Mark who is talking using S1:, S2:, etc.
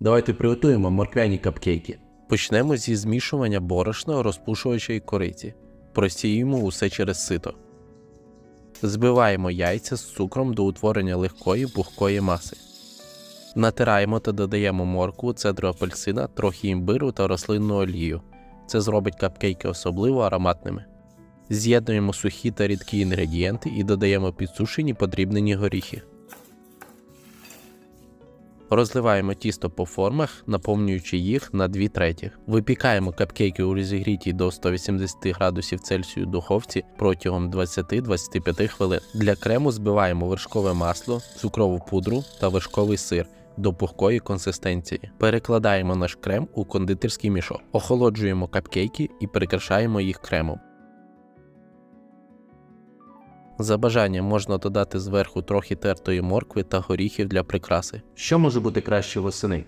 S1: Давайте приготуємо морквяні капкейки.
S2: Почнемо зі змішування борошна, розпушувача і кориці. Просіємо усе через сито. Збиваємо яйця з цукром до утворення легкої пухкої маси. Натираємо та додаємо моркву, цедру апельсина, трохи імбиру та рослинну олію. Це зробить капкейки особливо ароматними. З'єднуємо сухі та рідкі інгредієнти і додаємо підсушені подрібнені горіхи. Розливаємо тісто по формах, наповнюючи їх на 2 треті. Випікаємо капкейки у розігрітій до 180 градусів Цельсію духовці протягом 20-25 хвилин. Для крему збиваємо вершкове масло, цукрову пудру та вершковий сир до пухкої консистенції. Перекладаємо наш крем у кондитерський мішок, охолоджуємо капкейки і прикрашаємо їх кремом. За бажанням можна додати зверху трохи тертої моркви та горіхів для прикраси.
S1: Що може бути краще восени?